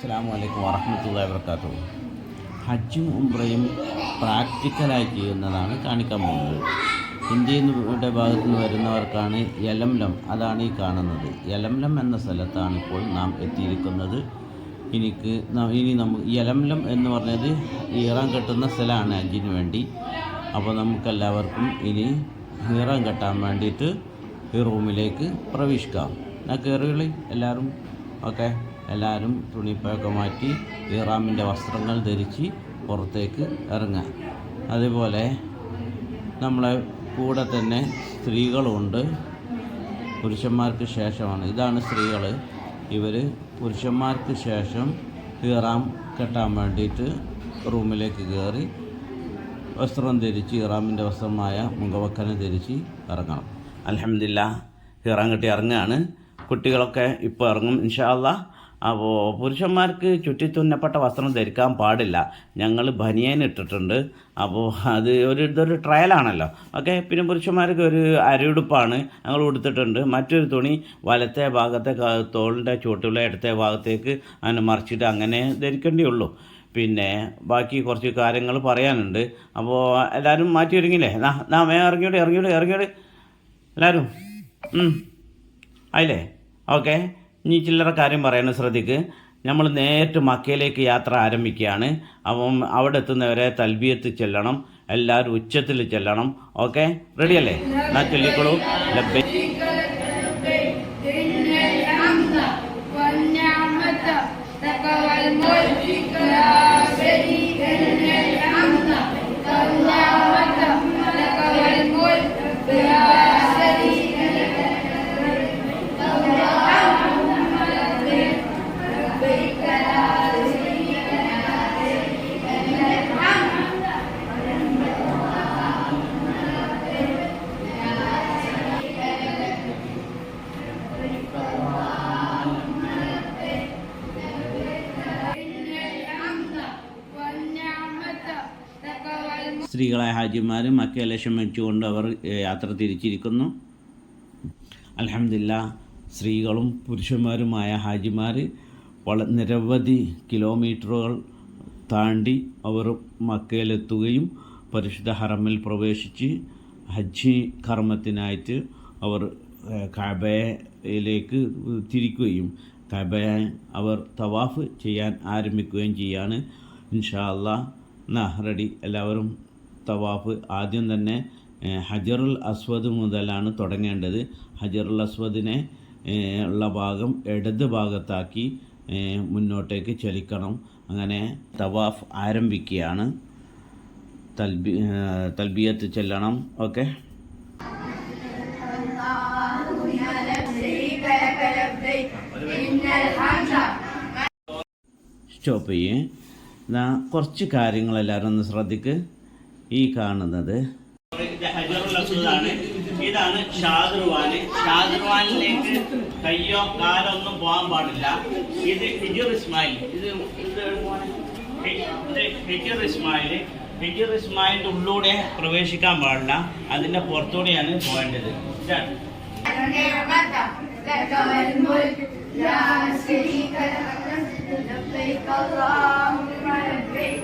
അസ്സാം വലൈക്കും വാഹമത്തല്ലാ വർക്കാത്തു ഹജ്ജും ഉംറയും പ്രാക്ടിക്കലായി ചെയ്യുന്നതാണ് കാണിക്കാൻ പോകുന്നത്. ഇന്ത്യയിൽ നിന്നുടെ ഭാഗത്തു നിന്ന് വരുന്നവർക്കാണ് യലംലം അതാണ് ഈ കാണുന്നത്. യലംലം എന്ന സ്ഥലത്താണ് ഇപ്പോൾ നാം എത്തിയിരിക്കുന്നത്. എനിക്ക് ഇനി നമുക്ക് യലംലം എന്ന് പറഞ്ഞത് ഈറാൻ കെട്ടുന്ന സ്ഥലമാണ് ഹജ്ജിന് വേണ്ടി. അപ്പോൾ നമുക്കെല്ലാവർക്കും ഇനി ഈറാൻ കെട്ടാൻ വേണ്ടിയിട്ട് ഈ റൂമിലേക്ക് പ്രവേശിക്കാം. ഞാൻ കയറികളി എല്ലാവരും? ഓക്കെ. എല്ലാവരും തുണിപ്പൊക്കെ മാറ്റി ഇറാമിന്റെ വസ്ത്രങ്ങൾ ധരിച്ച് പുറത്തേക്ക് ഇറങ്ങുക അതുപോലെ നമ്മളെ കൂടെ തന്നെ സ്ത്രീകളുണ്ട് പുരുഷന്മാർക്ക് ശേഷമാണ്. ഇതാണ് സ്ത്രീകൾ ഇവർ പുരുഷന്മാർക്ക് ശേഷം ഇറാം കെട്ടാൻ വേണ്ടിയിട്ട് റൂമിലേക്ക് കയറി വസ്ത്രം ധരിച്ച് ഇറാമിന്റെ വസ്ത്രമായ മുഖവക്കനെ ധരിച്ച് ഇറങ്ങണം. അലഹമില്ല ഇറാൻ കെട്ടി ഇറങ്ങുകയാണ് കുട്ടികളൊക്കെ ഇപ്പോൾ ഇറങ്ങും ഇൻഷാല്ല അപ്പോൾ പുരുഷന്മാർക്ക് ചുറ്റിത്തുന്നപ്പെട്ട വസ്ത്രം ധരിക്കാൻ പാടില്ല. ഞങ്ങൾ ബനിയൻ ഇട്ടിട്ടുണ്ട്. അപ്പോൾ അത് ഒരു ഇതൊരു ട്രയലാണല്ലോ ഓക്കെ? പിന്നെ പുരുഷന്മാർക്ക് ഒരു അരയുടുപ്പാണ് ഞങ്ങൾ ഉടുത്തിട്ടുണ്ട്. മറ്റൊരു തുണി വലത്തെ ഭാഗത്തെ തോളിന്റെ ചുവട്ടുള്ള ഇടത്തെ ഭാഗത്തേക്ക് അതിനെ മറിച്ചിട്ട് അങ്ങനെ ധരിക്കേണ്ടിയുള്ളൂ പിന്നെ ബാക്കി കുറച്ച് കാര്യങ്ങൾ പറയാനുണ്ട്. അപ്പോൾ എല്ലാവരും മാറ്റി ഒരുങ്ങില്ലേ നാ മേ ഇറങ്ങിയോട് ഇറങ്ങിയോട് ഇറങ്ങിയോട്. എല്ലാവരും. ആയില്ലേ? ഓക്കെ? ഇനി ചില്ലറ കാര്യം പറയണം ശ്രദ്ധിക്ക്. നമ്മൾ നേരിട്ട് മക്കയിലേക്ക് യാത്ര ആരംഭിക്കുകയാണ്. അപ്പം അവിടെ എത്തുന്നവരെ തൽബിയത്ത് ചെല്ലണം. എല്ലാവരും ഉച്ചത്തിൽ ചെല്ലണം. ഓക്കെ? റെഡിയല്ലേ? എന്നാൽ ചൊല്ലിക്കോളൂ. ലബ്ബൈ ഹാജിമാരും മക്കയെ ലക്ഷ്യം മേടിച്ചുകൊണ്ട് അവർ യാത്ര തിരിച്ചിരിക്കുന്നു. അലഹമില്ല സ്ത്രീകളും പുരുഷന്മാരുമായ ഹാജിമാർ വള നിരവധി കിലോമീറ്ററുകൾ താണ്ടി അവർ മക്കയിലെത്തുകയും പരിശുദ്ധ ഹറമിൽ പ്രവേശിച്ച് ഹജ്ജ് കർമ്മത്തിനായിട്ട് അവർ കബയിലേക്ക് തിരിക്കുകയും കബയെ അവർ തവാഫ് ചെയ്യാൻ ആരംഭിക്കുകയും ചെയ്യാണ്. ഇൻഷാ അല്ലാ എല്ലാവരും തവാഫ് ആദ്യം തന്നെ ഹജറുൽ അസ്വദ് മുതലാണ് തുടങ്ങേണ്ടത്. ഹജറുൽ അസ്വദിനെ ഉള്ള ഭാഗം ഇടത് ഭാഗത്താക്കി മുന്നോട്ടേക്ക് ചലിക്കണം. അങ്ങനെ തവാഫ് ആരംഭിക്കുകയാണ്. തൽബി തൽബിയത്ത് ചെല്ലണം. ഓക്കെ. സ്റ്റോപ്പ് ചെയ്യേ. കുറച്ച് കാര്യങ്ങൾ എല്ലാവരും ഒന്ന് ശ്രദ്ധിക്കുക ഈ കാണുന്നത് ഇതാണ് ഷാദുർവാന് ഷാദുർവാനിലേക്ക് കയ്യോ കാലോ ഒന്നും പോകാൻ പാടില്ല ഇത് ഹിജുർ ഇസ്മായിൽ ഇത് ഇത് ഇത് ഹിജുർ ഇസ്മായിൽ ഹിജുർ ഇസ്മായിലിന്റെ ഉള്ളിലൂടെ പ്രവേശിക്കാൻ പാടില്ല അതിന്റെ പുറത്തൂടെയാണ് പോകേണ്ടത് ഇതാണ് النعمة لك والملك لا شريك لك لبيك اللهم لبيك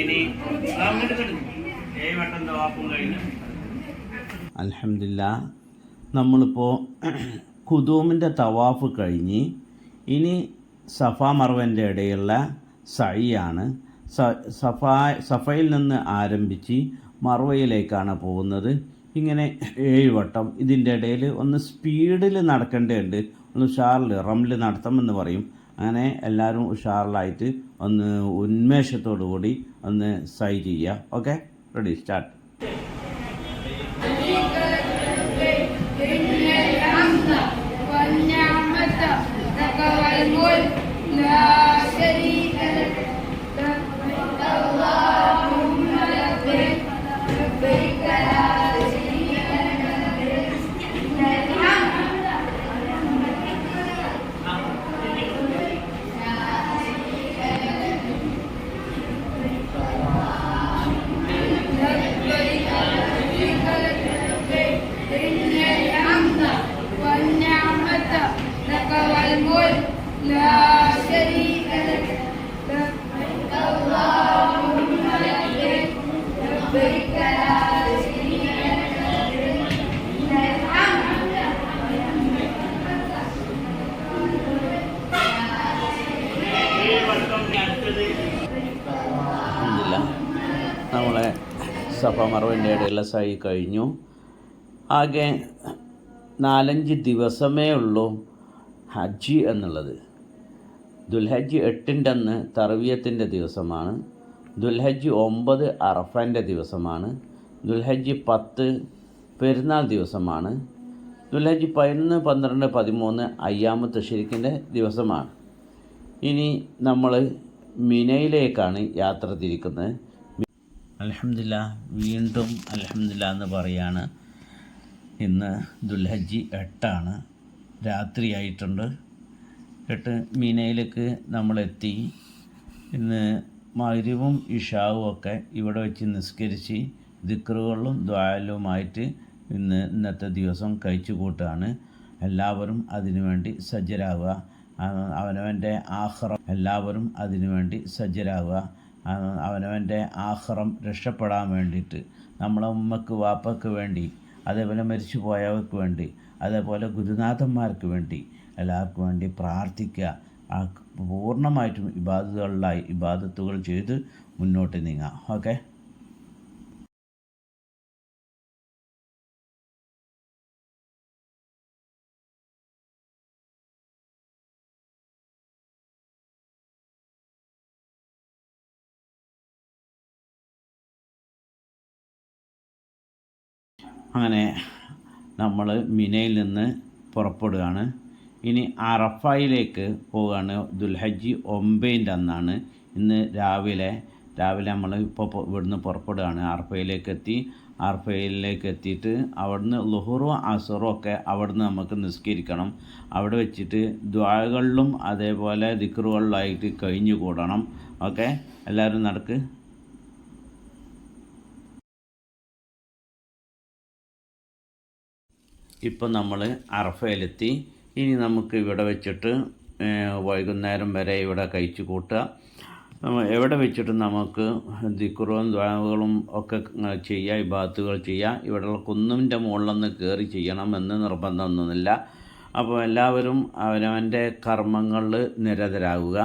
ഇനി കഴിഞ്ഞു. അലഹമില്ല നമ്മളിപ്പോൾ ഖുദൂമിന്റെ തവാഫ് കഴിഞ്ഞ് ഇനി സഫ മർവന്റെ ഇടയിലുള്ള സഴിയാണ് സഫാ സഫ സഫയിൽ നിന്ന് ആരംഭിച്ച് മർവയിലേക്കാണ് പോകുന്നത്. ഇങ്ങനെ ഏഴ് വട്ടം ഇതിന്റെ ഇടയിൽ ഒന്ന് സ്പീഡിൽ നടക്കേണ്ടതുണ്ട്. ഒന്ന് ഉഷാറിൽ റംൽ നടത്തമെന്ന് പറയും. അങ്ങനെ എല്ലാവരും ഉഷാറിലായിട്ട് ഒന്ന് ഉന്മേഷത്തോടു കൂടി ഒന്ന് സൈ ചെയ്യുക. ഓക്കെ റെഡി സ്റ്റാർട്ട് നമ്മളെ സഭ മറവിന്റെ ഇടയിലസായി കഴിഞ്ഞു. ആകെ നാലഞ്ച് ദിവസമേ ഉള്ളൂ ഹജ്ജ് എന്നുള്ളത്. ദുൽഹജ്ജ് എട്ടിന്റെ അന്ന് തറവിയത്തിന്റെ ദിവസമാണ്. ദുൽഹജ്ജ് ഒമ്പത് അറഫന്റെ ദിവസമാണ്. ദുൽഹജ്ജ് പത്ത് പെരുന്നാൾ ദിവസമാണ്. ദുൽഹജ്ജ് പതിനൊന്ന് പന്ത്രണ്ട് പതിമൂന്ന് അയ്യാമത്ത് ശരിക്കിന്റെ ദിവസമാണ്. ഇനി നമ്മൾ മിനയിലേക്കാണ് യാത്ര തിരിക്കുന്നത്. അലഹമില്ല വീണ്ടും അലഹമില്ല എന്ന് പറയാണ്. ഇന്ന് ദുൽഹജ്ജി എട്ടാണ്. രാത്രിയായിട്ടുണ്ട്. എട്ട് മീനയിലേക്ക് നമ്മളെത്തി. ഇന്ന് മരുവും ഇഷാവും ഒക്കെ ഇവിടെ വെച്ച് നിസ്കരിച്ച് ദിക്റുകളിലും ദ്വാലുമായിട്ട് ഇന്ന് ഇന്നത്തെ ദിവസം കഴിച്ചു കൂട്ടുകയാണ് എല്ലാവരും അതിനുവേണ്ടി സജ്ജരാകുക അവനവന്റെ ആഹ്റം എല്ലാവരും അതിനുവേണ്ടി സജ്ജരാകുക അവനവന്റെ ആഹ്റം രക്ഷപ്പെടാൻ വേണ്ടിയിട്ട് നമ്മളെ ഉമ്മക്ക് വാപ്പക്ക് വേണ്ടി അതേപോലെ മരിച്ചു പോയവർക്ക് വേണ്ടി അതേപോലെ ഗുരുനാഥന്മാർക്ക് വേണ്ടി എല്ലാവർക്കും വേണ്ടി പ്രാർത്ഥിക്കുക. പൂർണമായിട്ടും ഇബാദത്തുകളിലായി ഇബാദത്തുകൾ ചെയ്ത് മുന്നോട്ട് നീങ്ങാം. ഓക്കെ? അങ്ങനെ നമ്മൾ മിനയിൽ നിന്ന് പുറപ്പെടുകയാണ്. ഇനി അറഫയിലേക്ക് പോവുകയാണ്. ദുൽഹജ്ജി ഒമ്പതിന്റെ അന്നാണ്. ഇന്ന് രാവിലെ രാവിലെ നമ്മൾ ഇപ്പോൾ ഇവിടുന്ന് പുറപ്പെടുകയാണ്. അറഫയിലേക്ക് എത്തി അറഫയിലേക്ക് എത്തിയിട്ട് അവിടുന്ന് ലുഹുറും അസുറും ഒക്കെ അവിടുന്ന് നമുക്ക് നിസ്കരിക്കണം. അവിടെ വെച്ചിട്ട് ദ്വാകളിലും അതേപോലെ ദിക്റുകളിലായിട്ട് കഴിഞ്ഞു കൂടണം. ഓക്കെ? എല്ലാവരും നടക്ക്. ഇപ്പം നമ്മൾ അറഫയിലെത്തി. ഇനി നമുക്ക് ഇവിടെ വെച്ചിട്ട് വൈകുന്നേരം വരെ ഇവിടെ കഴിച്ചു കൂട്ടുക. എവിടെ വെച്ചിട്ട് നമുക്ക് ദിക്കുറവും ദ്വാവുകളും ഒക്കെ ചെയ്യുക ഇബാത്തുകൾ ചെയ്യുക ഇവിടെയുള്ള കുന്നിന്റെ മുകളിലൊന്ന് കയറി ചെയ്യണമെന്ന് നിർബന്ധമൊന്നുമില്ല. അപ്പോൾ എല്ലാവരും അവനവന്റെ കർമ്മങ്ങളിൽ നിരതരാകുക.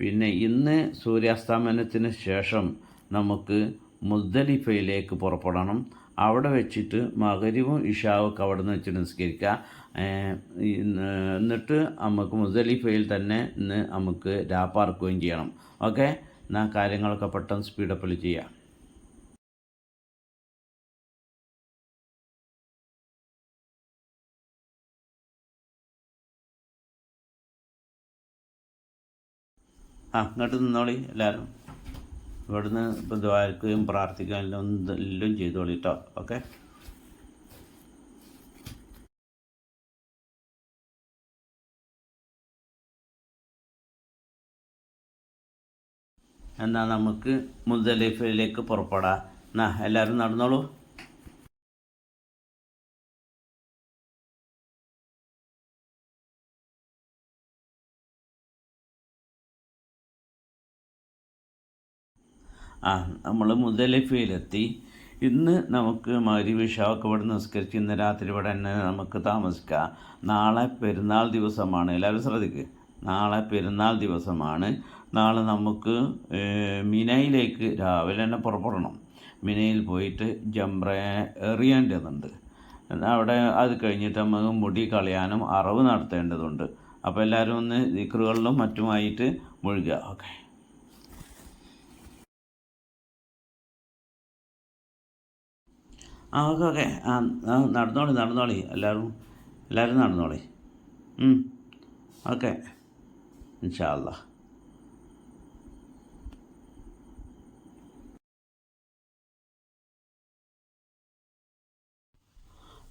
പിന്നെ ഇന്ന് സൂര്യാസ്തമനത്തിന് ശേഷം നമുക്ക് മുസ്ദലിഫയിലേക്ക് പുറപ്പെടണം. അവിടെ വെച്ചിട്ട് മകരിവും ഇഷാവും ഒക്കെ അവിടെ നിന്ന് വെച്ച് നിസ്കരിക്കുക. എന്നിട്ട് നമുക്ക് മുസലിഫയിൽ തന്നെ ഇന്ന് നമുക്ക് രാപ്പാർക്കുകയും ചെയ്യണം. ഓക്കെ? എന്നാൽ കാര്യങ്ങളൊക്കെ പെട്ടെന്ന് സ്പീഡപ്പിൽ ചെയ്യാം. ആ ഇങ്ങോട്ട് നിന്നോളി എല്ലാവരും ഇവിടുന്ന് ഇപ്പം ദ്വാരക്കുകയും പ്രാർത്ഥിക്കുകയും എല്ലാം എല്ലാം ചെയ്തോളി കേട്ടോ ഓക്കെ? എന്നാൽ നമുക്ക് മുദലിഫയിലേക്ക് പുറപ്പെടാം. എന്നാ എല്ലാവരും നടന്നോളൂ. ആ നമ്മൾ മുതലിഫയിലെത്തി ഇന്ന് നമുക്ക് മരുവിഷാവൊക്കെ ഇവിടെ നിസ്കരിച്ച് ഇന്ന് രാത്രി ഇവിടെ തന്നെ നമുക്ക് താമസിക്കാം. നാളെ പെരുന്നാൾ ദിവസമാണ്. എല്ലാവരും ശ്രദ്ധിക്കുക നാളെ പെരുന്നാൾ ദിവസമാണ്. നാളെ നമുക്ക് മിനയിലേക്ക് രാവിലെ തന്നെ പുറപ്പെടണം. മിനയിൽ പോയിട്ട് ജംറ എറിയേണ്ടതുണ്ട്. അവിടെ അത് കഴിഞ്ഞിട്ട് നമുക്ക് മുടി കളയാനും അറവ് നടത്തേണ്ടതുണ്ട്. അപ്പോൾ എല്ലാവരും ഒന്ന് ദിക്റുകളിലും മറ്റുമായിട്ട് മുഴുകുക. ഓക്കെ. ആ ഓക്കെ ഓക്കെ. ആ നടന്നോളി നടന്നോളി. എല്ലാവരും എല്ലാവരും നടന്നോളി. ഓക്കെ. ഇൻഷാ അല്ലാ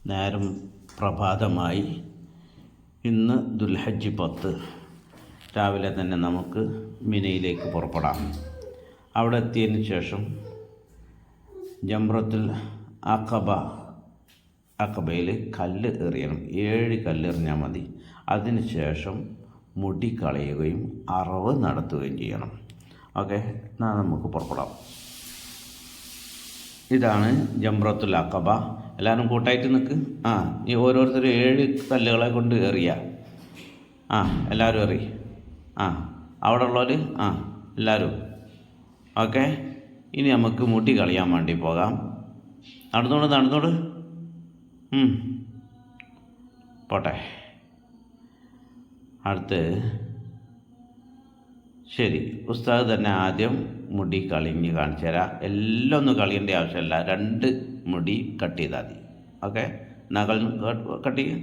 നേരം പ്രഭാതമായി ഇന്ന് ദുൽഹജ്ജ് പത്ത്. രാവിലെ തന്നെ നമുക്ക് മിനയിലേക്ക് പുറപ്പെടാം. അവിടെ എത്തിയതിന് ശേഷം ജംറത്തിൽ അഖബ അഖബയിൽ കല്ല് എറിയണം. ഏഴ് കല്ല് എറിഞ്ഞാൽ മതി. അതിന് ശേഷം മുടി കളയുകയും അറവ് നടത്തുകയും ചെയ്യണം. ഓക്കെ എന്നാൽ നമുക്ക് പുറപ്പെടാം. ഇതാണ് ജംറത്തുൽ അക്കബ എല്ലാവരും കൂട്ടായിട്ട് നിൽക്ക് ആ ഈ ഓരോരുത്തരും ഏഴ് കല്ലുകളെ കൊണ്ട് എറിയ. ആ എല്ലാവരും എറി. ആ അവിടെ ഉള്ളവർ ആ എല്ലാവരും. ഓക്കെ ഇനി നമുക്ക് മുട്ടി കളിയാൻ വേണ്ടി പോകാം. നടന്നോട് നടന്നോട്. പോട്ടെ. അടുത്ത് ശരി ഉസ്താദ് തന്നെ ആദ്യം മുടി കളിഞ്ഞ് കാണിച്ചു തരാം. എല്ലാം ഒന്നും കളിയേണ്ട ആവശ്യമില്ല. രണ്ട് മുടി കട്ട് ചെയ്താൽ മതി. ഓക്കെ? നകൾ കട്ട് ചെയ്യും.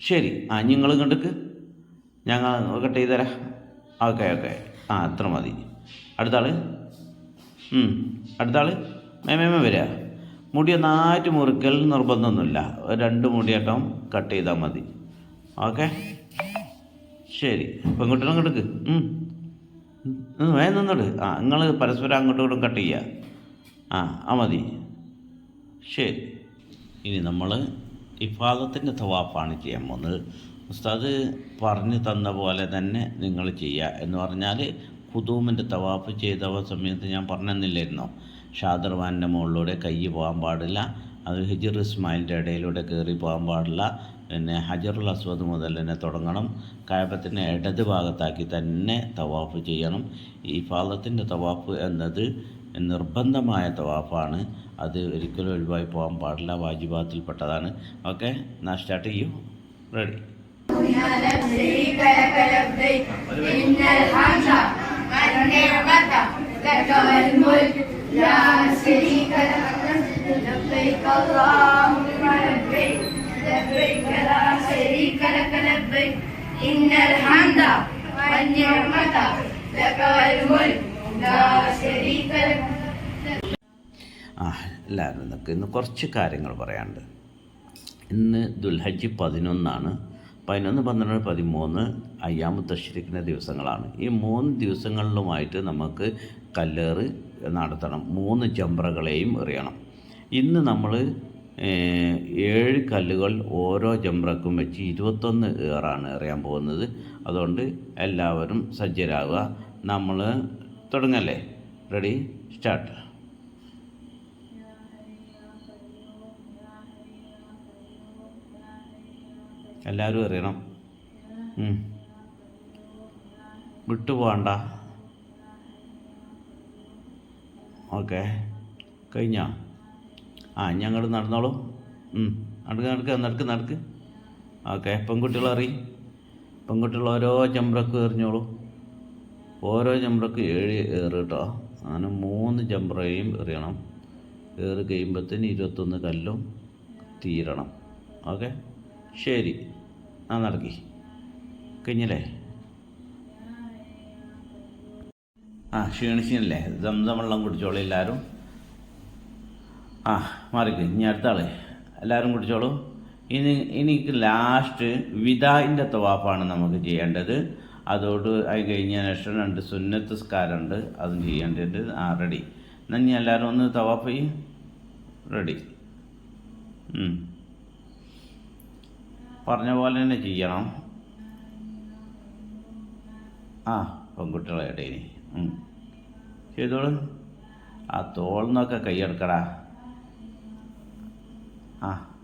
ശരി ആ നിങ്ങൾ ഇങ്ങോട്ടേക്ക് ഞങ്ങൾ കട്ട് ചെയ്ത് തരാം. Okay okay. ആ അത്ര മതി. അടുത്ത ആൾ അടുത്ത ആൾ മേമേമ വരിക. മുടി ഒന്നായിട്ട് മുറിക്കൽ നിർബന്ധമൊന്നുമില്ല. രണ്ട് മുടിയാട്ടം കട്ട് ചെയ്താൽ മതി. ഓക്കെ. ശരി. പെൺകുട്ടികളും ഇങ്ങോട്ടേക്ക് വേഗം നിന്നോട്. ആ നിങ്ങൾ പരസ്പരം അങ്ങോട്ടും ഇങ്ങോട്ടും കട്ട് ചെയ്യുക ആ ആ മതി. ശരി. ഇനി നമ്മൾ ഇഫാദത്തിന്റെ തവാഫാണ് ചെയ്യാൻ പോകുന്നത്. ഉസ്താദ് പറഞ്ഞു തന്ന പോലെ തന്നെ നിങ്ങൾ ചെയ്യുക എന്ന് പറഞ്ഞാൽ കുതൂമിന്റെ തവാഫ് ചെയ്ത സമയത്ത് ഞാൻ പറഞ്ഞെന്നില്ലായിരുന്നോ? ഷാദർവാന്റെ മുകളിലൂടെ കൈ പോകാൻ പാടില്ല. അത് ഹിജിർ ഇസ്മായിലിന്റെ ഇടയിലൂടെ കയറി പോകാൻ പാടില്ല. പിന്നെ ഹജറുൽ അസ്വദ് മുതൽ തന്നെ തുടങ്ങണം കായബത്തിൻ്റെ ഇടത് ഭാഗത്താക്കി തന്നെ തവാഫ് ചെയ്യണം ഈ ഫാദത്തിൻ്റെ തവാഫ് എന്നത് നിർബന്ധമായ തവാഫാണ് അത് ഒരിക്കലും ഒഴിവായി പോകാൻ പാടില്ല വാജിബാത്തിൽപ്പെട്ടതാണ് ഓക്കെ എന്നാൽ സ്റ്റാർട്ട് ചെയ്യൂ റെഡി لا شريك لك لبيك إن الحمد والنعمة لك والملك لا شريك لك لبيك اللهم لبيك لبيك لا شريك لك لبيك إن الحمد والنعمة لك والملك لا شريك لك ആ എല്ലാവരും നിൽക്ക് ഇന്ന് കുറച്ച് കാര്യങ്ങൾ പറയാനുണ്ട് ഇന്ന് ദുൽഹജ്ജ് പതിനൊന്നാണ് പതിനൊന്ന് പന്ത്രണ്ട് പതിമൂന്ന് അയ്യാമു തശ്രീഖിൻ്റെ ദിവസങ്ങളാണ് ഈ മൂന്ന് ദിവസങ്ങളിലുമായിട്ട് നമുക്ക് കല്ലേറ് നടത്തണം മൂന്ന് ജംറകളെയും എറിയണം ഇന്ന് നമ്മൾ ഏഴ് കല്ലുകൾ ഓരോ ജംറക്കും വെച്ച് ഇരുപത്തൊന്ന് ഏറാണ് എറിയാൻ പോകുന്നത്. അതുകൊണ്ട് എല്ലാവരും സജ്ജരാകുക നമ്മൾ തുടങ്ങല്ലേ? റെഡി സ്റ്റാർട്ട് എല്ലാവരും അറിയണം വിട്ടുപോകണ്ട. വിട്ടു പോകണ്ട ഓക്കെ. കഴിഞ്ഞോ? ആ ഞങ്ങൾ നടന്നോളൂ. നടക്ക് നടക്ക് നടക്ക് നടക്ക്. ഓക്കെ പെൺകുട്ടികൾ അറി പെൺകുട്ടികൾ ഓരോ ചമ്പ്രക്ക് എറിഞ്ഞോളൂ. ഓരോ ചമ്പ്രക്ക് ഏഴ് ഏറ് കേട്ടോ അങ്ങനെ മൂന്ന് ചമ്പ്രയും എറിയണം. ഏറ് കഴിയുമ്പോഴത്തേന് ഇരുപത്തൊന്ന് കല്ലും തീരണം. ഓക്കെ ശരി. ആ നടക്കി. കഴിഞ്ഞല്ലേ ആ ക്ഷീണിച്ചില്ലേ ദം വെള്ളം കുടിച്ചോളൂ എല്ലാവരും. ആ മാറിക്ക്. ഇനി അടുത്ത ആൾ. എല്ലാവരും കുടിച്ചോളൂ. ഇനി എനിക്ക് ലാസ്റ്റ് വിദായിന്റെ തവാപ്പാണ് നമുക്ക് ചെയ്യേണ്ടത്. അതോട് അത് കഴിഞ്ഞാൽ ശേഷം രണ്ട് സുന്നത്ത് സ്കാരമുണ്ട് അതും ചെയ്യേണ്ടത് ആ റെഡി എന്നാൽ ഇനി എല്ലാവരും ഒന്ന് തവാപ്പ് ചെയ്യും. റെഡി പറഞ്ഞ പോലെ തന്നെ ചെയ്യണം. ആ പെൺകുട്ടികളെ ഇടയിൽ. ചെയ്തോളൂ. ആ തോളിന്നൊക്കെ കൈയെടുക്കടാ ആ.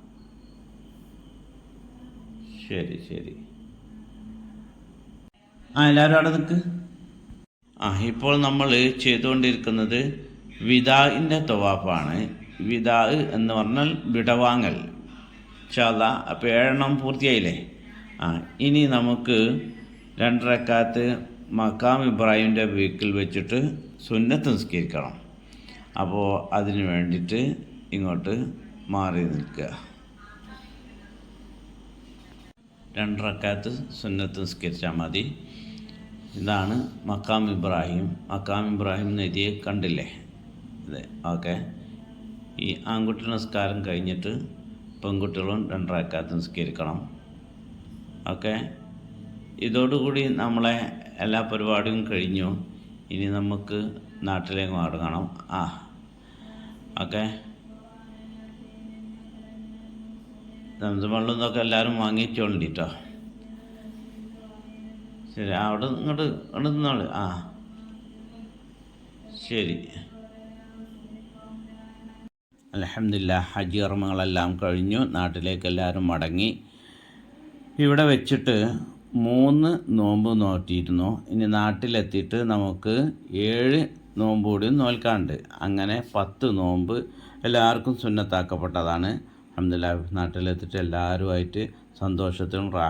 ശരി ശരി. ആ എല്ലാവരും അവിടെ നിൽക്ക്. ആ ഇപ്പോൾ നമ്മൾ ചെയ്തുകൊണ്ടിരിക്കുന്നത് വിദാഇന്റെ തൊവാപ്പാണ് വിദാ എന്ന് പറഞ്ഞാൽ വിടവാങ്ങൽ. ചത അപ്പോൾ ഏഴെണ്ണം പൂർത്തിയായില്ലേ? ആ ഇനി നമുക്ക് രണ്ടരക്കാത്ത് മക്കാം ഇബ്രാഹിമിന്റെ വീക്കിൽ വെച്ചിട്ട് സുന്നത്ത് നിസ്കരിക്കണം. അപ്പോൾ അതിന് വേണ്ടിയിട്ട് ഇങ്ങോട്ട് മാറി നിൽക്കുക. രണ്ടറക്കാത്ത് സുന്നത്ത് നിസ്കരിച്ചാൽ മതി. ഇതാണ് മക്കാം ഇബ്രാഹിം. മക്കാം ഇബ്രാഹിം നദിയെ കണ്ടില്ലേ? അതെ ഓക്കെ. ഈ ആൺകുട്ടി നിസ്കാരം കഴിഞ്ഞിട്ട് പെൺകുട്ടികളും രണ്ടറക്കാത്ത് നിസ്കരിക്കണം. ഓക്കെ. ഇതോടുകൂടി നമ്മളെ എല്ലാ പരിപാടിയും കഴിഞ്ഞു. ഇനി നമുക്ക് നാട്ടിലേക്ക് മടങ്ങണം ആ ഓക്കെ. നമുക്ക് വെള്ളം ഇതൊക്കെ എല്ലാവരും വാങ്ങിച്ചോണ്ടി കേട്ടോ ശരി അവിടെ ഇങ്ങോട്ട് ഇങ്ങോട്ട് നിന്നോളൂ ആ ശരി. അലഹമില്ല ഹജ്ജ് കർമ്മങ്ങളെല്ലാം കഴിഞ്ഞു. നാട്ടിലേക്ക് എല്ലാവരും മടങ്ങി. ഇവിടെ വെച്ചിട്ട് മൂന്ന് നോമ്പ് നോറ്റിയിരുന്നു. ഇനി നാട്ടിലെത്തിയിട്ട് നമുക്ക് ഏഴ് നോമ്പ് കൂടി നോൽക്കാണ്ട് അങ്ങനെ പത്ത് നോമ്പ് എല്ലാവർക്കും സുന്നത്താക്കപ്പെട്ടതാണ്. അഹമ്മദില്ല നാട്ടിലെത്തിയിട്ട് എല്ലാവരുമായിട്ട് സന്തോഷത്തിലും റാ